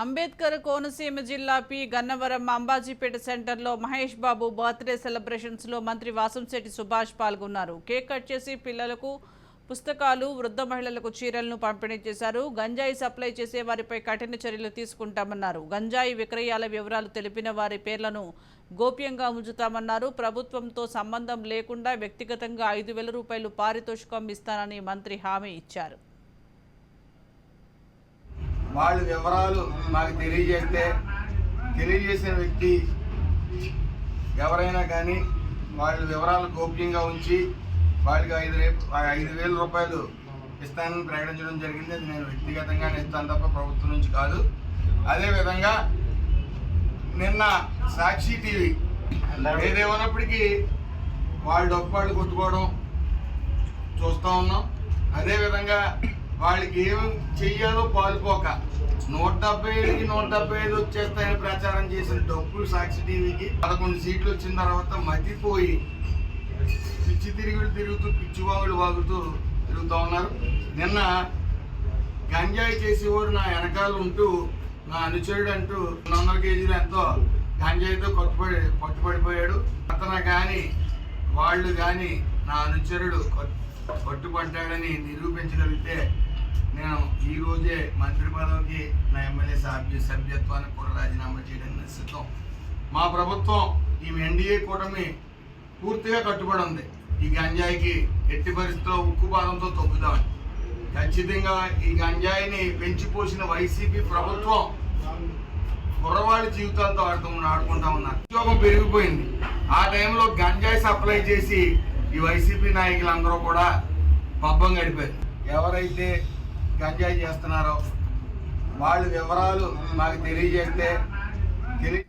అంబేద్కర్ కోనసీమ జిల్లా పి. గన్నవరం అంబాజీపేట సెంటర్లో మహేష్ బాబు బర్త్డే సెలబ్రేషన్స్లో మంత్రి వాసంశెట్టి సుభాష్ పాల్గొన్నారు. కేక్ కట్ చేసి పిల్లలకు పుస్తకాలు వృద్ధ మహిళలకు చీరలను పంపిణీ చేశారు. గంజాయి సప్లై చేసే వారిపై కఠిన చర్యలు తీసుకుంటామన్నారు. గంజాయి విక్రయాల వివరాలు తెలిపిన వారి పేర్లను గోప్యంగా ఉంచుతామన్నారు. ప్రభుత్వంతో సంబంధం లేకుండా వ్యక్తిగతంగా ఐదు వేల రూపాయలు పారితోషికం ఇస్తానని మంత్రి హామీ ఇచ్చారు. వాళ్ళ వివరాలు మాకు తెలియజేస్తే తెలియజేసిన వ్యక్తి ఎవరైనా కానీ వాళ్ళ వివరాలు గోప్యంగా ఉంచి వాళ్ళకి ఐదు రేపు ఐదు వేల రూపాయలు ఇస్తానని ప్రకటించడం జరిగింది. అది నేను వ్యక్తిగతంగా ఇస్తాను తప్ప ప్రభుత్వం నుంచి కాదు. అదేవిధంగా నిన్న సాక్షి టీవీ ఏదేమన్నప్పటికీ వాళ్ళు డబ్బు వాళ్ళు కొట్టుకోవడం చూస్తూ ఉన్నాం. అదేవిధంగా వాళ్ళకి ఏం చెయ్యాలో పాల్పోక నూట డెబ్బై ఏడుకి నూట డెబ్బై ఐదు వచ్చేస్తాయని ప్రచారం చేసిన డబ్బులు సాక్షి టీవీకి పదకొండు సీట్లు వచ్చిన తర్వాత మతిపోయి పిచ్చి తిరుగులు తిరుగుతూ పిచ్చి వాగులు వాగుతూ తిరుగుతూ ఉన్నారు. నిన్న గంజాయి చేసేవాడు నా వెనకాల ఉంటూ నా అనుచరుడు అంటూ రెండు వందల కేజీలు ఎంతో గంజాయితో కొట్టుపడి పట్టుపడిపోయాడు అతను కానీ వాళ్ళు కానీ నా అనుచరుడు కొట్టుపడ్డాడని నిరూపించగలిగితే నేను ఈరోజే మంత్రి పదవికి నా ఎమ్మెల్యే సభ్య సభ్యత్వాన్ని కూడా రాజీనామా చేయడానికి సిద్ధం. మా ప్రభుత్వం ఈ ఎన్డీఏ కూటమి పూర్తిగా కట్టుబడి ఉంది. ఈ గంజాయికి ఎట్టి పరిస్థితుల్లో ఉక్కు పాదంతో తొక్కుదామని. ఖచ్చితంగా ఈ గంజాయిని పెంచిపోసిన వైసీపీ ప్రభుత్వం కుర్రవాడి జీవితాలతో ఆడుతూ ఆడుకుంటా ఉన్నారు ఉద్యోగం పెరిగిపోయింది. ఆ టైంలో గంజాయి సప్లై చేసి ఈ వైసీపీ నాయకులందరూ కూడా పబ్బం గడిపారు. ఎవరైతే గంజాయి చేస్తున్నారో. వాళ్ళ వివరాలు మాకు తెలియజేస్తే తెలియ